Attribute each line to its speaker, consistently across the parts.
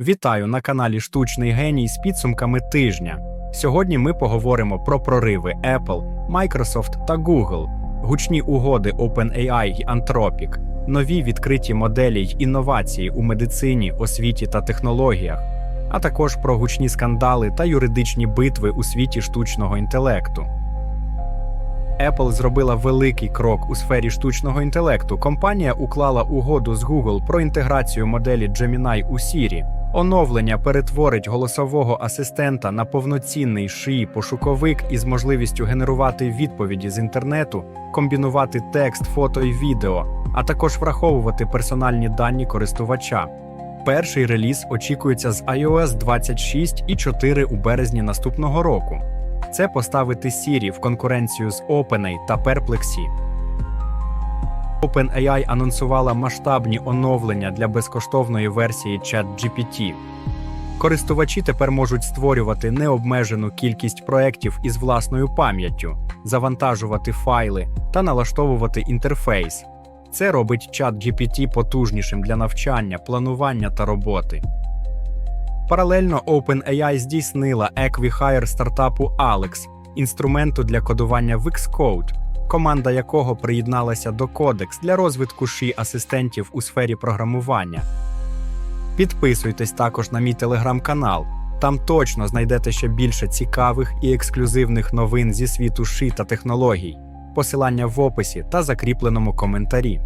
Speaker 1: Вітаю на каналі Штучний геній з підсумками тижня. Сьогодні ми поговоримо про прориви Apple, Microsoft та Google, гучні угоди OpenAI і Anthropic, нові відкриті моделі й інновації у медицині, освіті та технологіях, а також про гучні скандали та юридичні битви у світі штучного інтелекту. Apple зробила великий крок у сфері штучного інтелекту. Компанія уклала угоду з Google про інтеграцію моделі Gemini у Siri. Оновлення перетворить голосового асистента на повноцінний шиї пошуковик із можливістю генерувати відповіді з інтернету, комбінувати текст, фото і відео, а також враховувати персональні дані користувача. Перший реліз очікується з iOS 26 і 4 у березні наступного року. Це поставити Siri в конкуренцію з OpenAI та Perplexity. OpenAI анонсувала масштабні оновлення для безкоштовної версії ChatGPT. Користувачі тепер можуть створювати необмежену кількість проєктів із власною пам'яттю, завантажувати файли та налаштовувати інтерфейс. Це робить ChatGPT потужнішим для навчання, планування та роботи. Паралельно OpenAI здійснила еквіхайр стартапу Alex, інструменту для кодування в Xcode, команда якого приєдналася до Codex для розвитку ші асистентів у сфері програмування. Підписуйтесь також на мій телеграм-канал. Там точно знайдете ще більше цікавих і ексклюзивних новин зі світу ши та технологій. Посилання в описі та закріпленому коментарі.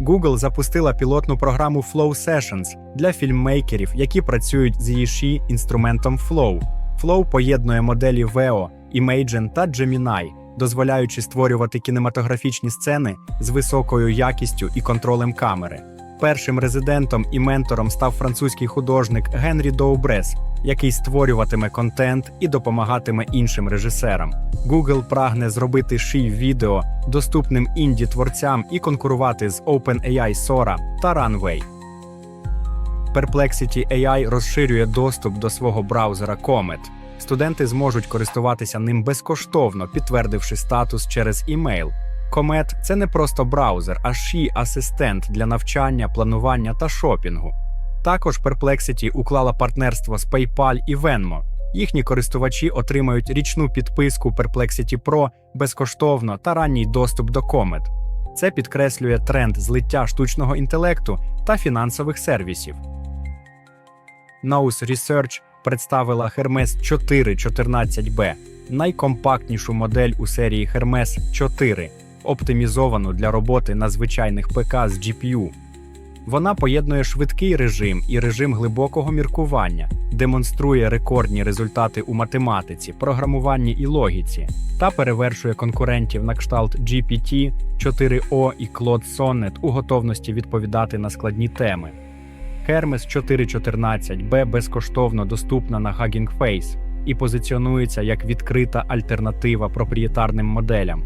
Speaker 1: Google запустила пілотну програму Flow Sessions для фільммейкерів, які працюють з її ші інструментом Flow. Flow поєднує моделі VEO, Imagen та Gemini, дозволяючи створювати кінематографічні сцени з високою якістю і контролем камери. Першим резидентом і ментором став французький художник Генрі Доубрес, який створюватиме контент і допомагатиме іншим режисерам. Google прагне зробити ший відео доступним інді творцям і конкурувати з OpenAI Sora та Runway. Perplexity AI розширює доступ до свого браузера Comet. Студенти зможуть користуватися ним безкоштовно, підтвердивши статус через імейл. Comet – це не просто браузер, а ще асистент для навчання, планування та шопінгу. Також Perplexity уклала партнерство з PayPal і Venmo. Їхні користувачі отримають річну підписку Perplexity Pro безкоштовно та ранній доступ до Comet. Це підкреслює тренд злиття штучного інтелекту та фінансових сервісів. Naus Research представила Hermes 414B, найкомпактнішу модель у серії Hermes 4, оптимізовану для роботи на звичайних ПК з GPU. Вона поєднує швидкий режим і режим глибокого міркування, демонструє рекордні результати у математиці, програмуванні і логіці та перевершує конкурентів на кшталт GPT, 4O і Claude Sonnet у готовності відповідати на складні теми. Hermes 414B безкоштовно доступна на Hugging Face і позиціонується як відкрита альтернатива проприєтарним моделям.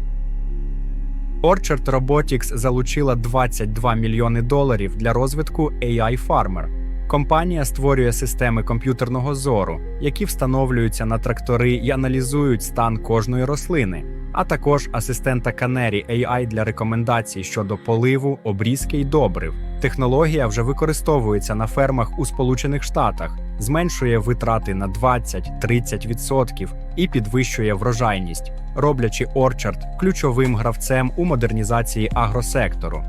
Speaker 1: Orchard Robotics залучила 22 мільйони доларів для розвитку AI Farmer. Компанія створює системи комп'ютерного зору, які встановлюються на трактори і аналізують стан кожної рослини, а також асистента Canary AI для рекомендацій щодо поливу, обрізки й добрив. Технологія вже використовується на фермах у Сполучених Штатах, зменшує витрати на 20-30% і підвищує врожайність, роблячи Orchard ключовим гравцем у модернізації агросектору.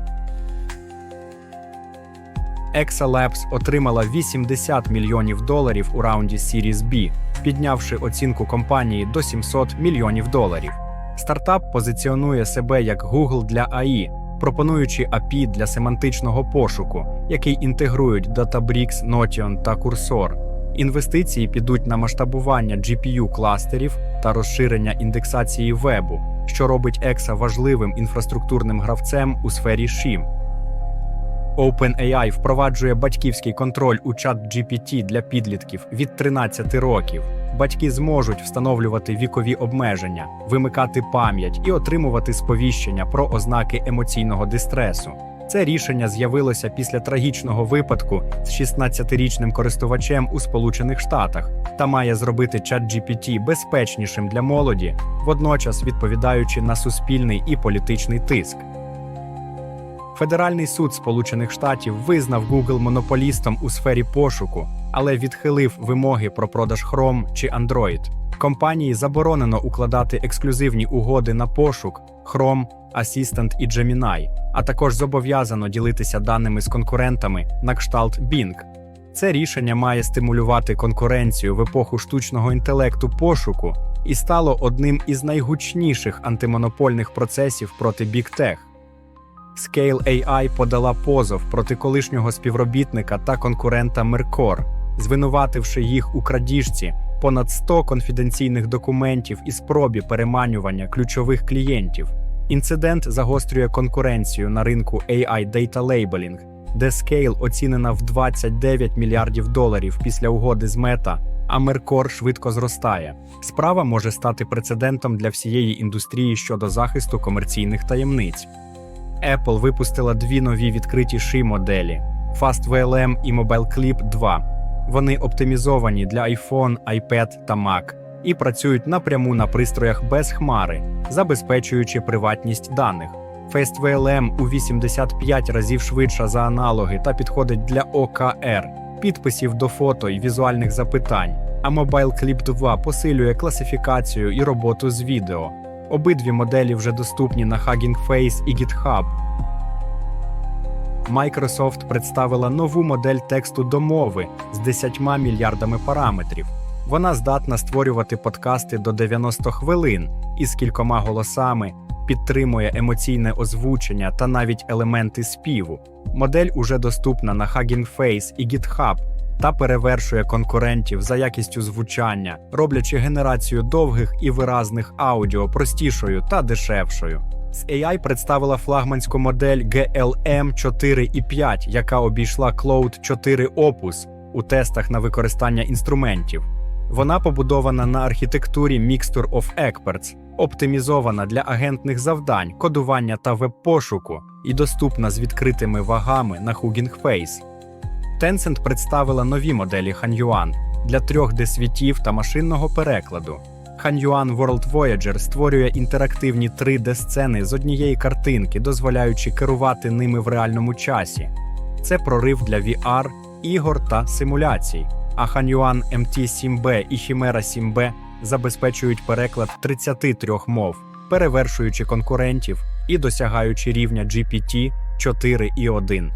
Speaker 1: Exalabs отримала 80 мільйонів доларів у раунді Series B, піднявши оцінку компанії до 700 мільйонів доларів. Стартап позиціонує себе як Google для AI, пропонуючи API для семантичного пошуку, який інтегрують Databricks, Notion та Cursor. Інвестиції підуть на масштабування GPU кластерів та розширення індексації вебу, що робить Exa важливим інфраструктурним гравцем у сфері SHIM. OpenAI впроваджує батьківський контроль у чат GPT для підлітків від 13 років. Батьки зможуть встановлювати вікові обмеження, вимикати пам'ять і отримувати сповіщення про ознаки емоційного дистресу. Це рішення з'явилося після трагічного випадку з 16-річним користувачем у Сполучених Штатах та має зробити чат GPT безпечнішим для молоді, водночас відповідаючи на суспільний і політичний тиск. Федеральний суд Сполучених Штатів визнав Google монополістом у сфері пошуку, але відхилив вимоги про продаж Chrome чи Android. Компанії заборонено укладати ексклюзивні угоди на пошук Chrome, Assistant і Gemini, а також зобов'язано ділитися даними з конкурентами на кшталт Bing. Це рішення має стимулювати конкуренцію в епоху штучного інтелекту пошуку і стало одним із найгучніших антимонопольних процесів проти Tech. Scale AI подала позов проти колишнього співробітника та конкурента Mercor, звинувативши їх у крадіжці понад 100 конфіденційних документів і спробі переманювання ключових клієнтів. Інцидент загострює конкуренцію на ринку AI Data Labeling, де Scale оцінена в 29 мільярдів доларів після угоди з Meta, а Mercor швидко зростає. Справа може стати прецедентом для всієї індустрії щодо захисту комерційних таємниць. Apple випустила дві нові відкриті ши моделі FastVLM і MobileClip 2. Вони оптимізовані для iPhone, iPad та Mac і працюють напряму на пристроях без хмари, забезпечуючи приватність даних. FastVLM у 85 разів швидша за аналоги та підходить для OKR, підписів до фото і візуальних запитань. А MobileClip 2 посилює класифікацію і роботу з відео. Обидві моделі вже доступні на Hugging Face і GitHub. Microsoft представила нову модель тексту до мови з 10 мільярдами параметрів. Вона здатна створювати подкасти до 90 хвилин із кількома голосами, підтримує емоційне озвучення та навіть елементи співу. Модель уже доступна на Hugging Face і GitHub та перевершує конкурентів за якістю звучання, роблячи генерацію довгих і виразних аудіо простішою та дешевшою. З AI представила флагманську модель GLM 4 і 5, яка обійшла Cloud 4 Opus у тестах на використання інструментів. Вона побудована на архітектурі Mixture of Experts, оптимізована для агентних завдань, кодування та веб-пошуку і доступна з відкритими вагами на Hugging Face. Tencent представила нові моделі Hanyuan для 3D світів та машинного перекладу. Hanyuan World Voyager створює інтерактивні 3D-сцени з однієї картинки, дозволяючи керувати ними в реальному часі. Це прорив для VR, ігор та симуляцій. А Hanyuan MT-7B і Chimera 7B забезпечують переклад 33 мов, перевершуючи конкурентів і досягаючи рівня GPT 4 і 1.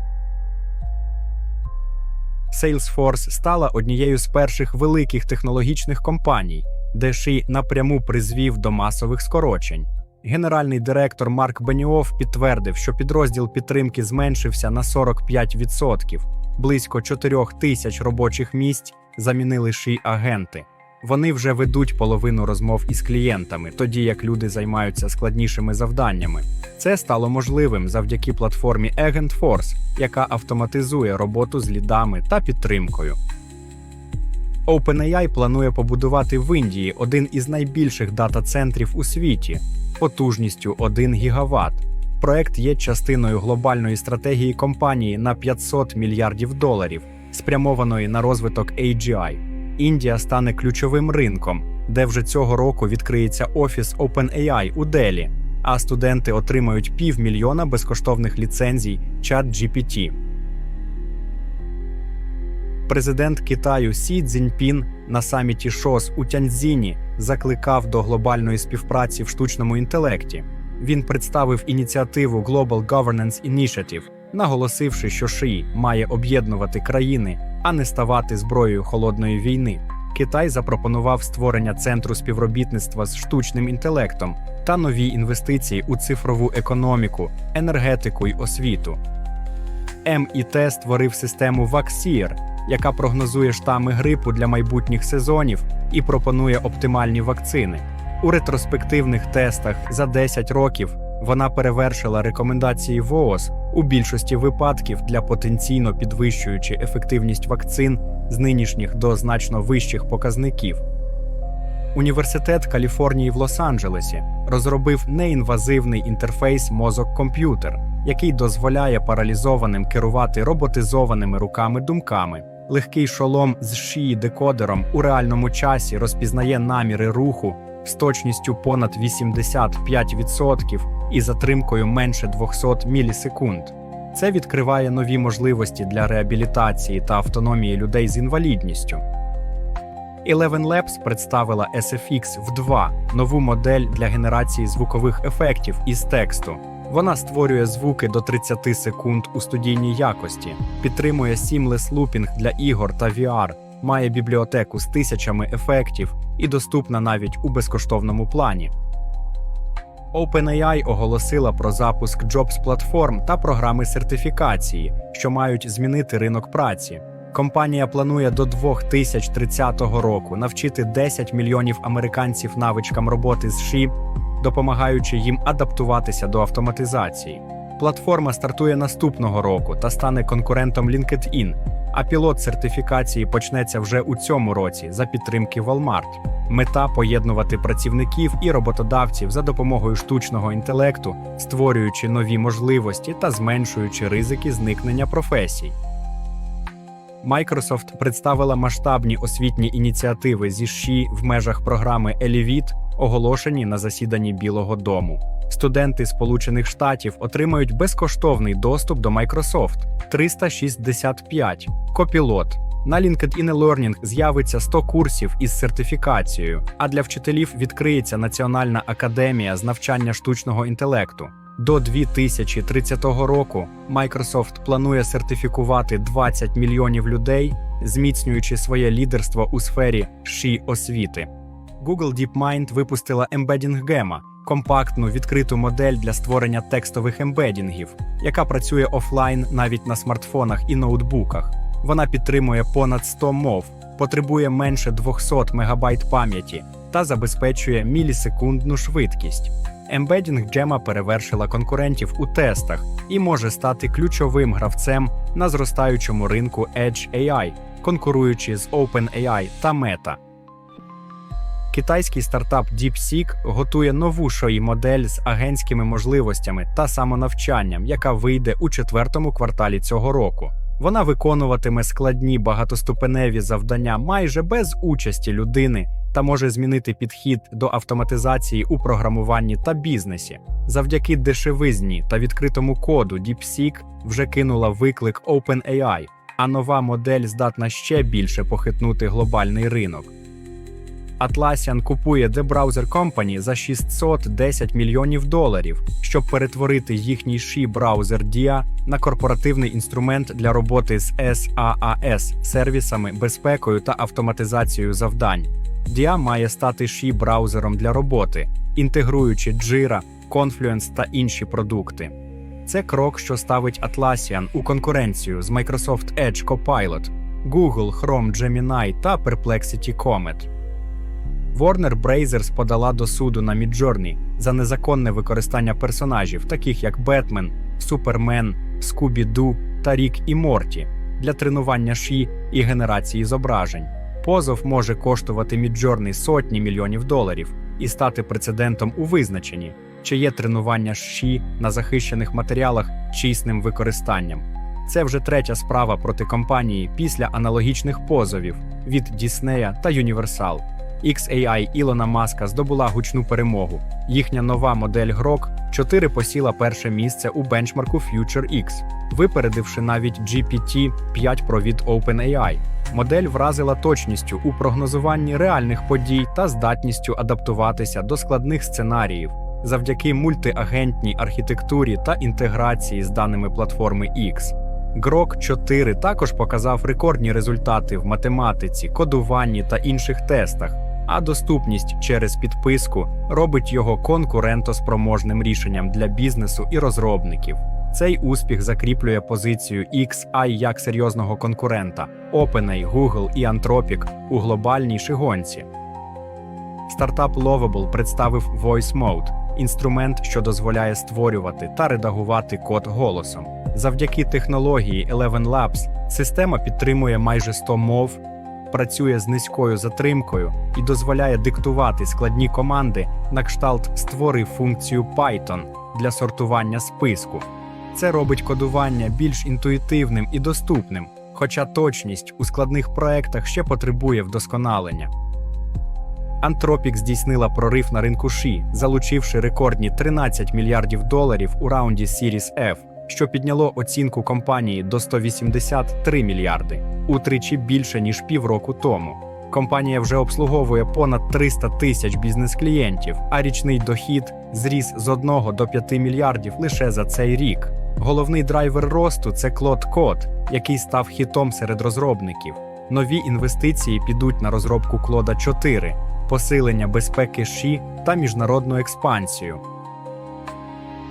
Speaker 1: Salesforce стала однією з перших великих технологічних компаній, де Ши напряму призвів до масових скорочень. Генеральний директор Марк Беніоф підтвердив, що підрозділ підтримки зменшився на 45%. Близько 4 тисяч робочих місць замінили ши агенти. Вони вже ведуть половину розмов із клієнтами, тоді як люди займаються складнішими завданнями. Це стало можливим завдяки платформі Agent Force, яка автоматизує роботу з лідами та підтримкою. OpenAI планує побудувати в Індії один із найбільших дата-центрів у світі потужністю 1 гігаватт. Проект є частиною глобальної стратегії компанії на 500 мільярдів доларів, спрямованої на розвиток AGI. Індія стане ключовим ринком, де вже цього року відкриється офіс OpenAI у Делі, а студенти отримають півмільйона безкоштовних ліцензій ChatGPT. Президент Китаю Сі Цзіньпін на саміті ШОС у Тяньцзіні закликав до глобальної співпраці в штучному інтелекті. Він представив ініціативу Global Governance Initiative, наголосивши, що ШИ має об'єднувати країни, а не ставати зброєю холодної війни. Китай запропонував створення центру співробітництва з штучним інтелектом та нові інвестиції у цифрову економіку, енергетику й освіту. МІТ створив систему Vaxier, яка прогнозує штами грипу для майбутніх сезонів і пропонує оптимальні вакцини. У ретроспективних тестах за 10 років вона перевершила рекомендації ВООЗ у більшості випадків для потенційно підвищуючи ефективність вакцин з нинішніх до значно вищих показників. Університет Каліфорнії в Лос-Анджелесі розробив неінвазивний інтерфейс мозок-комп'ютер, який дозволяє паралізованим керувати роботизованими руками-думками. Легкий шолом з шиї декодером у реальному часі розпізнає наміри руху з точністю понад 85% і затримкою менше 200 мілісекунд. Це відкриває нові можливості для реабілітації та автономії людей з інвалідністю. Eleven Labs представила SFX в 2 нову модель для генерації звукових ефектів із тексту. Вона створює звуки до 30 секунд у студійній якості, підтримує Seamless Looping для ігор та VR, має бібліотеку з тисячами ефектів і доступна навіть у безкоштовному плані. OpenAI оголосила про запуск Jobs платформ та програми сертифікації, що мають змінити ринок праці. Компанія планує до 2030 року навчити 10 мільйонів американців навичкам роботи з ШІ, допомагаючи їм адаптуватися до автоматизації. Платформа стартує наступного року та стане конкурентом LinkedIn, а пілот сертифікації почнеться вже у цьому році за підтримки Walmart. Мета поєднувати працівників і роботодавців за допомогою штучного інтелекту, створюючи нові можливості та зменшуючи ризики зникнення професій. Microsoft представила масштабні освітні ініціативи зі ШІ в межах програми Елівіт, оголошені на засіданні Білого Дому. Студенти Сполучених Штатів отримають безкоштовний доступ до Microsoft 365 Копілот. На LinkedIn Learning з'явиться 100 курсів із сертифікацією, а для вчителів відкриється Національна академія з навчання штучного інтелекту. До 2030 року Microsoft планує сертифікувати 20 мільйонів людей, зміцнюючи своє лідерство у сфері ші освіти. Google DeepMind випустила Embedding Gemma – компактну відкриту модель для створення текстових ембедінгів, яка працює офлайн навіть на смартфонах і ноутбуках. Вона підтримує понад 100 мов, потребує менше 200 МБ пам'яті та забезпечує мілісекундну швидкість. Ембедінг Джема перевершила конкурентів у тестах і може стати ключовим гравцем на зростаючому ринку Edge AI, конкуруючи з OpenAI та Meta. Китайський стартап DeepSeek готує нову шої модель з агентськими можливостями та самонавчанням, яка вийде у четвертому кварталі цього року. Вона виконуватиме складні багатоступеневі завдання майже без участі людини та може змінити підхід до автоматизації у програмуванні та бізнесі. Завдяки дешевизні та відкритому коду DeepSeek вже кинула виклик OpenAI, а нова модель здатна ще більше похитнути глобальний ринок. Atlassian купує The Browser Company за 610 мільйонів доларів, щоб перетворити їхній ші браузер DIA на корпоративний інструмент для роботи з SaaS – сервісами, безпекою та автоматизацією завдань. DIA має стати ші браузером для роботи, інтегруючи Jira, Confluence та інші продукти. Це крок, що ставить Atlassian у конкуренцію з Microsoft Edge Copilot, Google Chrome Gemini та Perplexity Comet. Warner Brazers подала до суду на Midjourney за незаконне використання персонажів, таких як Бетмен, Супермен, Скубі-Ду та Рік і Морті, для тренування ші і генерації зображень. Позов може коштувати Midjourney сотні мільйонів доларів і стати прецедентом у визначенні, чи є тренування ші на захищених матеріалах чисним використанням. Це вже третя справа проти компанії після аналогічних позовів від Діснея та Universal. XAI Ілона Маска здобула гучну перемогу. Їхня нова модель Grok 4 посіла перше місце у бенчмарку Future X, випередивши навіть GPT-5 Pro від OpenAI. Модель вразила точністю у прогнозуванні реальних подій та здатністю адаптуватися до складних сценаріїв завдяки мультиагентній архітектурі та інтеграції з даними платформи X. Grok 4 також показав рекордні результати в математиці, кодуванні та інших тестах, а доступність через підписку робить його конкурентоспроможним рішенням для бізнесу і розробників. Цей успіх закріплює позицію XI як серйозного конкурента OpenAI, Google і Anthropic у глобальній шигонці. Стартап Lovable представив Voice Mode – інструмент, що дозволяє створювати та редагувати код голосом. Завдяки технології Eleven Labs система підтримує майже 100 мов, працює з низькою затримкою і дозволяє диктувати складні команди на кшталт створи функцію Python для сортування списку. Це робить кодування більш інтуїтивним і доступним, хоча точність у складних проектах ще потребує вдосконалення. Anthropic здійснила прорив на ринку ші, залучивши рекордні 13 мільярдів доларів у раунді Series F. що підняло оцінку компанії до 183 мільярди, утричі більше ніж півроку тому. Компанія вже обслуговує понад 300 тисяч бізнес-клієнтів, а річний дохід зріс з 1 до 5 мільярдів лише за цей рік. Головний драйвер росту це Claude Code, який став хітом серед розробників. Нові інвестиції підуть на розробку Claude 4, посилення безпеки ШІ та міжнародну експансію.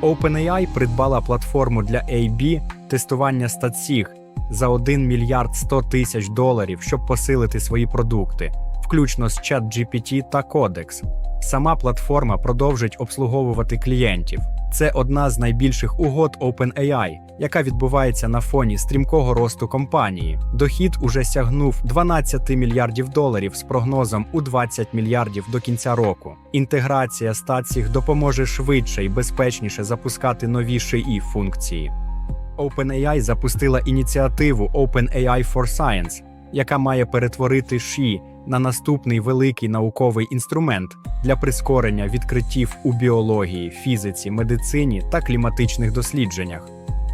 Speaker 1: OpenAI придбала платформу для AB тестування статсіг за 1 мільярд 100 тисяч доларів, щоб посилити свої продукти, включно з ChatGPT та Codex. Сама платформа продовжить обслуговувати клієнтів. Це одна з найбільших угод OpenAI, яка відбувається на фоні стрімкого росту компанії. Дохід уже сягнув 12 мільярдів доларів з прогнозом у 20 мільярдів до кінця року. Інтеграція статсіх допоможе швидше і безпечніше запускати нові шиї функції. OpenAI запустила ініціативу OpenAI for Science, яка має перетворити ШІ на наступний великий науковий інструмент для прискорення відкриттів у біології, фізиці, медицині та кліматичних дослідженнях.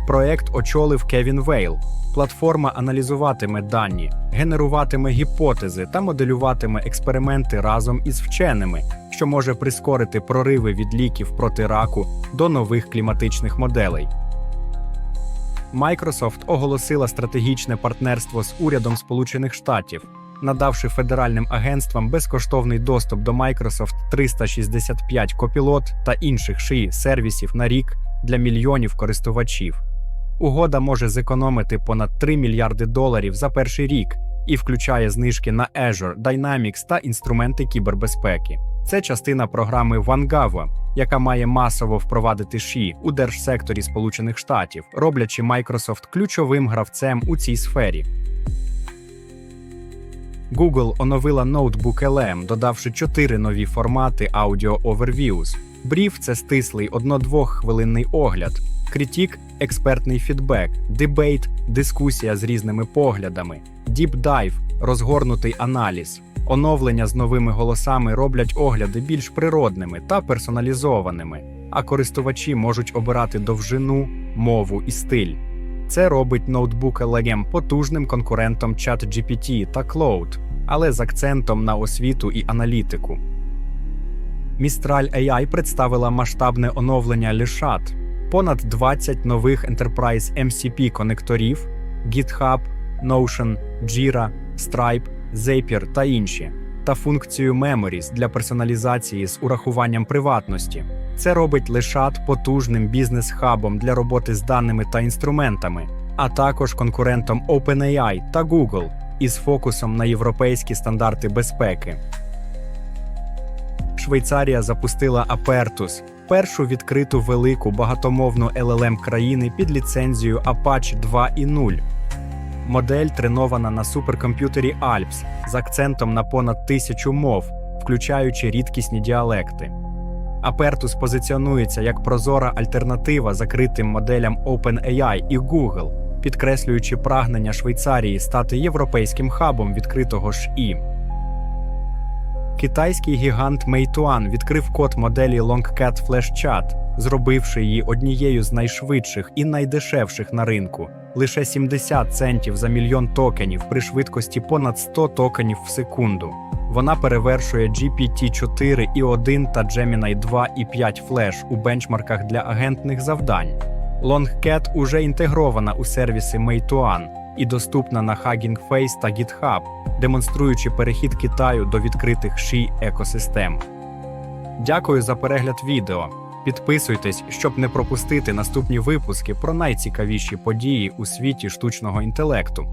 Speaker 1: Проект очолив Кевін Вейл. Платформа аналізуватиме дані, генеруватиме гіпотези та моделюватиме експерименти разом із вченими, що може прискорити прориви від ліків проти раку до нових кліматичних моделей. Microsoft оголосила стратегічне партнерство з урядом Сполучених Штатів, надавши федеральним агентствам безкоштовний доступ до Microsoft 365 Copilot та інших шиї сервісів на рік для мільйонів користувачів. Угода може зекономити понад 3 мільярди доларів за перший рік і включає знижки на Azure, Dynamics та інструменти кібербезпеки. Це частина програми OneGov, яка має масово впровадити ШІ у держсекторі Сполучених Штатів, роблячи Microsoft ключовим гравцем у цій сфері. Google оновила ноутбук LM, додавши чотири нові формати Audio Overviews. Бріф це стислий одно-двох-хвилинний огляд, критік експертний фідбек, дебейт дискусія з різними поглядами, Dive розгорнутий аналіз. Оновлення з новими голосами роблять огляди більш природними та персоналізованими, а користувачі можуть обирати довжину, мову і стиль. Це робить ноутбук LM потужним конкурентом ChatGPT та Cloud, але з акцентом на освіту і аналітику. Mistral AI представила масштабне оновлення Лешат, понад 20 нових Enterprise MCP конекторів, GitHub, Notion, Jira, Stripe, Zapier та інші, та функцію Memories для персоналізації з урахуванням приватності. Це робить Лешат потужним бізнес-хабом для роботи з даними та інструментами, а також конкурентом OpenAI та Google із фокусом на європейські стандарти безпеки. Швейцарія запустила Apertus – першу відкриту велику багатомовну LLM країни під ліцензією Apache 2.0. Модель тренована на суперкомп'ютері Alps з акцентом на понад тисячу мов, включаючи рідкісні діалекти. Apertus позиціонується як прозора альтернатива закритим моделям OpenAI і Google, підкреслюючи прагнення Швейцарії стати європейським хабом відкритого ШІ. Китайський гігант Meituan відкрив код моделі Longcat Flash Chat, зробивши її однією з найшвидших і найдешевших на ринку лише 70 центів за мільйон токенів при швидкості понад 100 токенів в секунду. Вона перевершує GPT-4 і 1 та Gemini 2 і 5 Flash у бенчмарках для агентних завдань. Longcat уже інтегрована у сервіси Meituan і доступна на Hugging Face та GitHub, демонструючи перехід Китаю до відкритих ші екосистем. Дякую за перегляд відео. Підписуйтесь, щоб не пропустити наступні випуски про найцікавіші події у світі штучного інтелекту.